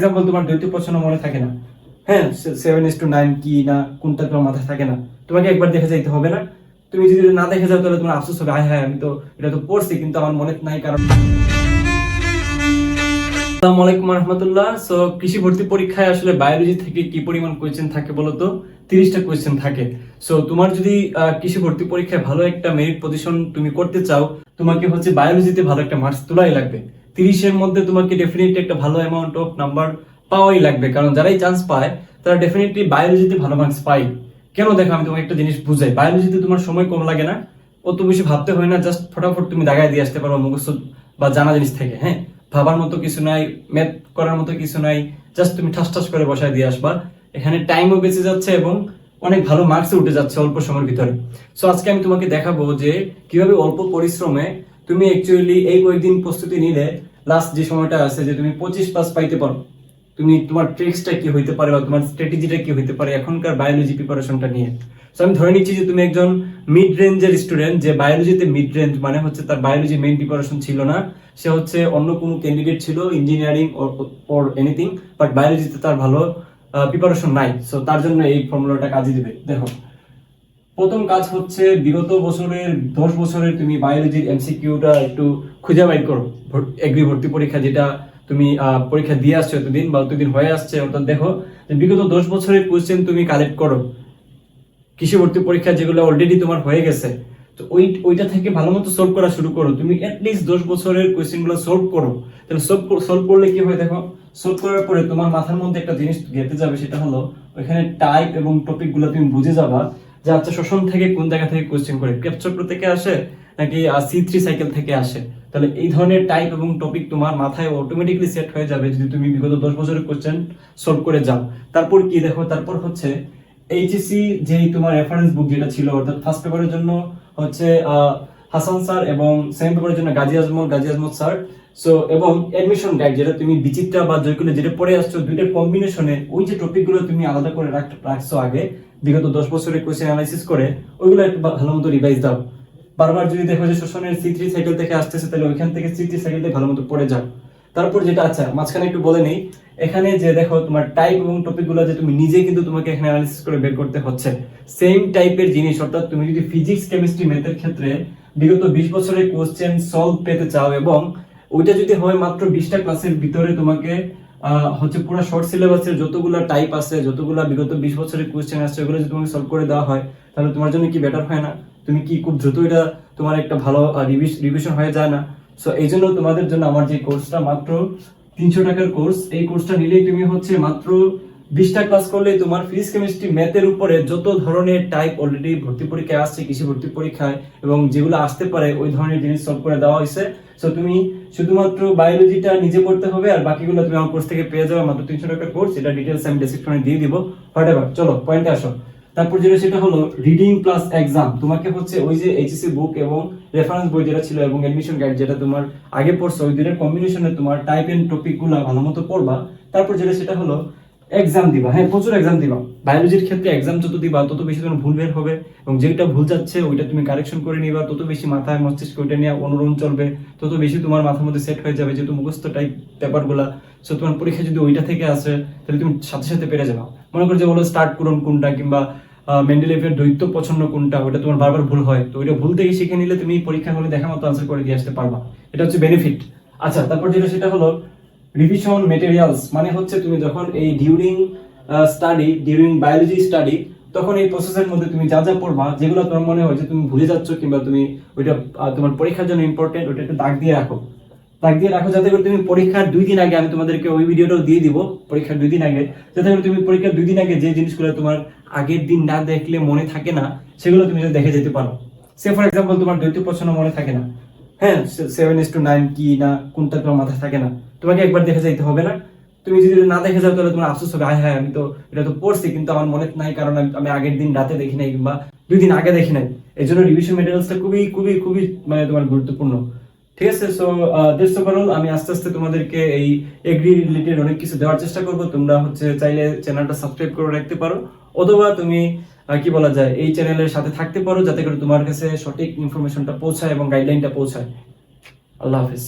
Example তোমার দ্বৈত প্রশ্ন মনে থাকে না। হ্যাঁ সেভেন ইস টু নাইন কি না, কোনটা তোমার মাথায় থাকে না। তোমাকে একবার দেখে যাইতে হবে না। তুমি যদি না দেখে যাও, তাহলে তোমার আফসোস হবে। হ্যাঁ আমি তো এটা তো পড়ছি, কিন্তু আমার মনে নাই কারণ। আসসালামু আলাইকুম রহমতুল্লাহ। সো কৃষি ভর্তি পরীক্ষায় আসলে বায়োলজি থেকে কি পরিমাণ কোয়েশ্চেন থাকে বলতো তিরিশটা কোয়েশ্চেন থাকে। সো তোমার যদি কৃষি ভর্তি পরীক্ষায় ভালো একটা মেরিট পজিশন তুমি করতে চাও, তোমাকে হচ্ছে বায়োলজিতে ভালো একটা মার্কস তোলাই লাগবে। তিরিশের মধ্যে তোমাকে ডেফিনেটলি একটা ভালো অ্যামাউন্ট অফ নাম্বার পাওয়াই লাগবে। কারণ যারাই চান্স পায়, তারা ডেফিনেটলি বায়োলজিতে ভালো মার্কস পায়। কেন দেখো, আমি তোমাকে একটা জিনিস বুঝাই। বায়োলজিতে তোমার সময় কম লাগে না। অত বেশি ভাবতে হয় না জাস্ট ফটাফট তুমি দাগায় দিয়ে আসতে পারো মুখস্থ বা জানা জিনিস থেকে হ্যাঁ? ভাবার মতো কিছু নাই ম্যাথ করার মতো কিছু নাই জাস্ট তুমি ঠাস ঠাস করে বসায় দিয়ে আসবা। এখানে টাইমও বেঁচে যাচ্ছে এবং অনেক ভালো মার্কসে উঠে যাচ্ছে অল্প সময়ের ভিতরে। সো আজকে আমি তোমাকে দেখাবো যে কীভাবে অল্প পরিশ্রমে তুমি অ্যাকচুয়ালি এই কয়েকদিন প্রস্তুতি নিলে লাস্ট যে সময়টা আছে যে তুমি পঁচিশ পাস পাইতে পারো, তুমি তোমার ট্রিক্সটা কি হইতে পারে বা তোমার স্ট্র্যাটেজিটা কি হইতে পারে এখনকার বায়োলজি প্রিপারেশনটা নিয়ে। সো আমি ধরে নিচ্ছি যে তুমি একজন মিড রেঞ্জের স্টুডেন্ট যে বায়োলজিতে মিড রেঞ্জ মানে হচ্ছে তার বায়োলজি মেইন প্রিপারেশন ছিল না। সে হচ্ছে অন্য কোনো ক্যান্ডিডেট ছিল ইঞ্জিনিয়ারিং ওর এনিথিং বাট বায়োলজিতে তার ভালো প্রিপারেশন নাই। সো তার জন্য এই ফর্মুলাটা কাজে দিবে। দেখো প্রথম কাজ হচ্ছে বিগত বছরের, দশ বছরের তুমি বায়োলজির এমসিকিউটা একটু খুঁজে বাইর করো। এগ্রি ভর্তি পরীক্ষা যেটা তুমি পরীক্ষা দিয়ে আসছো এতদিন বা এতদিন হয়ে আসছে, অর্থাৎ দেখো যে বিগত দশ বছরের কোয়েশ্চেন তুমি কালেক্ট করো। কৃষি ভর্তি পরীক্ষা যেগুলো অলরেডি তোমার হয়ে গেছে। তো ওই, ওইটা থেকে ভালো মতো সলভ করা শুরু করো। তুমি অ্যাটলিস্ট দশ বছরের কোয়েশ্চেনগুলো সলভ করো। তাহলে সলভ সলভ করলে কি হয় দেখো? সলভ করার পরে তোমার মাথার মধ্যে একটা জিনিস গেতে যাবে, সেটা হলো ওইখানে টাইপ এবং টপিকগুলো তুমি বুঝে যাবা। যে আচ্ছা শোষণ থেকে কোন জায়গা থেকে কোয়েশ্চেন করে? ক্যাপচক্র থেকে আসে নাকি সি থ্রি সাইকেল থেকে আসে? তাহলে এই ধরনের টাইপ এবং টপিক তোমার মাথায় অটোমেটিকলি সেট হয়ে যাবে যদি তুমি বিগত দশ বছরের কোশ্চেন সলভ করে যাও। তারপর কি দেখো? তারপর হচ্ছে এইচএসসি যেই তোমার রেফারেন্স বুক যেটা ছিল, অর্থাৎ ফার্স্ট পেপারের জন্য হচ্ছে হাসান স্যার এবং সেকেন্ড পেপারের জন্য গাজী আজমল গাজী আজমল স্যার। সো এবং এডমিশন গাইড যেটা তুমি বিচিত্রা বা জয়কুলে যেটা পড়ে আসছো দুইটার কম্বিনেশনে ওই যে টপিকগুলো তুমি আলাদা করে রাখ- রাখছো আগে, বিগত দশ বছরের কোয়েশ্চেন অ্যানালাইসিস করে, ওইগুলো একটু ভালো মতো রিভাইজ দাও। বারবার যদি দেখো যে শোষণের সি থ্রি সাইকেল থেকে আসতেছে, তাহলে ওইখান থেকে সি থ্রি সাইকেল থেকে ভালো মতো পড়ে যাও। তারপর যেটা আচ্ছা মাঝখানে একটু বলে নেই, এখানে যে দেখো তোমার টাইপ এবং টপিকগুলো যে তুমি নিজে কিন্তু তোমাকে এখানে অ্যানালিসিস করে বের করতে হচ্ছে। সেম টাইপের জিনিস, অর্থাৎ তুমি যদি ফিজিক্স কেমিস্ট্রি ম্যাথের ক্ষেত্রে বিগত বিশ বছরের কোশ্চেন সলভ পেতে চাও এবং ওইটা যদি হয় মাত্র বিশটা ক্লাসের ভিতরে তোমাকে হচ্ছে পুরো শর্ট সিলেবাসের যতগুলা টাইপ আছে, যতগুলা বিগত বিশ বছরের কোশ্চেন আছে ওগুলো যদি তোমাকে সলভ করে দেওয়া হয়, তাহলে তোমার জন্য কি বেটার হয় না? তুমি কি খুব দ্রুত এটা তোমার একটা ভালো রিভিশন হয়ে যায় না? সো এই জন্য তোমাদের জন্য আমার যে কোর্সটা মাত্র তিনশো টাকার কোর্স এই কোর্সটা নিলেই তুমি হচ্ছে মাত্র বিশটা ক্লাস করলে তোমার ফিজিক্স কেমিস্ট্রি ম্যাথের উপরে যত ধরনের টাইপ অলরেডি ভর্তি পরীক্ষায় আসছে, কৃষি ভর্তি পরীক্ষায় এবং যেগুলো আসতে পারে, ওই ধরনের জিনিস সলভ করে দেওয়া হয়েছে। সো তুমি শুধুমাত্র বায়োলজিটা নিজে পড়তে হবে আর বাকিগুলো তুমি আমার কোর্স থেকে পেয়ে যাবে, মাত্র তিনশো টাকার কোর্স এটা ডিটেলস আমি ডেসক্রিপশনে দিয়ে দিব। হোয়াট এভার চলো পয়েন্টে আসো। তারপর যেটা, সেটা হলো রিডিং প্লাস এক্সাম তোমাকে হচ্ছে ওই যে এইচএসসি বুক এবং রেফারেন্স বই যেটা ছিল এবং এডমিশন গাইড যেটা তোমার আগে পড়ছো, ওই দুটোর কম্বিনেশনে তোমার টাইপ এন্ড টপিকগুলো ভালো মতো পড়বা। তারপর যেটা, সেটা হলো এক্সাম দিবা হ্যাঁ প্রচুর এক্সাম দিবা। বায়োলজির ক্ষেত্রে এক্সাম যত দিবা, তত বেশি তোমার ভুল বের হবে এবং যেটা ভুল যাচ্ছে, ওইটা তুমি কারেকশন করে নিবা, তত বেশি মাথায় মস্তিষ্ক ওইটা নিয়ে অনুরোধ চলবে, তত বেশি তোমার মাথার মধ্যে সেট হয়ে যাবে যেহেতু মুখস্থ টাইপ পেপারগুলা সো তোমার পরীক্ষা যদি ওইটা থেকে আসে, তাহলে তুমি সাথে সাথে পেরে যাবা। মনে করো যে বলো স্টার্ট করুন কোনটা কিংবা মেন্ডেলেভের দৈত্য পছন্দ কোনটা ওটা তোমার বারবার ভুল হয়। তো ওইটা ভুল থেকে শিখে নিলে তুমি পরীক্ষা হলে দেখা মতো আনসার করে দিয়ে আসতে পারবা। এটা হচ্ছে বেনিফিট আচ্ছা তারপর যেটা, সেটা হলো রিভিশন মেটেরিয়ালস মানে হচ্ছে তুমি যখন এই during study during biology study তখন এই প্রসেসের মধ্যে তুমি যা যা পড়বা, যেগুলো তোমার মনে হয় যে তুমি ভুলে যাচ্ছ কিংবা তুমি ওইটা তোমার পরীক্ষার জন্য ইম্পর্টেন্ট ওইটা একটু দাগ দিয়ে রাখো। দাগ দিয়ে রাখো যাতে করে তুমি পরীক্ষার দুই দিন আগে আমি তোমাদেরকে ওই ভিডিওটাও দিয়ে দিব, পরীক্ষার দুই দিন আগে, যাতে করে তুমি পরীক্ষার দুই দিন আগে যে জিনিসগুলো তোমার আগের দিন না দেখলে মনে থাকে না, সেগুলো তুমি যাতে দেখে যেতে পারো। সে ফর এক্সাম্পল তোমার দ্বৈত প্রশ্ন মনে থাকে না। হ্যাঁ সেভেন ইস টু নাইন কি না, কোনটা তোমার মাথায় থাকে না। তোমাকে একবার দেখে যাইতে হবে না। তুমি যদি না দেখে যাও, তাহলে তোমার আফসোস হবে। আয় হ্যাঁ আমি তো এটা তো পড়ছি, কিন্তু আমার মনে নাই, কারণ আমি- আগের দিন রাতে দেখি নাই, কিংবা দুই দিন আগে দেখি নাই। এই জন্য রিভিশন মেটেরিয়ালসটা খুবই খুবই খুবই মানে তোমার গুরুত্বপূর্ণ। ঠিক আছে সো দেশ ওভারঅল আমি আস্তে আস্তে তোমাদেরকে এই এগ্রি রিলেটেড অনেক কিছু দেওয়ার চেষ্টা করব। তোমরা হচ্ছে চাইলে চ্যানেলটা সাবস্ক্রাইব করে রাখতে পারো, অথবা তুমি কি বলা যায়, এই চ্যানেলের সাথে থাকতে পারো, যাতে করে তোমার কাছে সঠিক ইনফরমেশনটা পৌঁছায় এবং গাইডলাইনটা পৌঁছায়। আল্লাহ হাফিজ।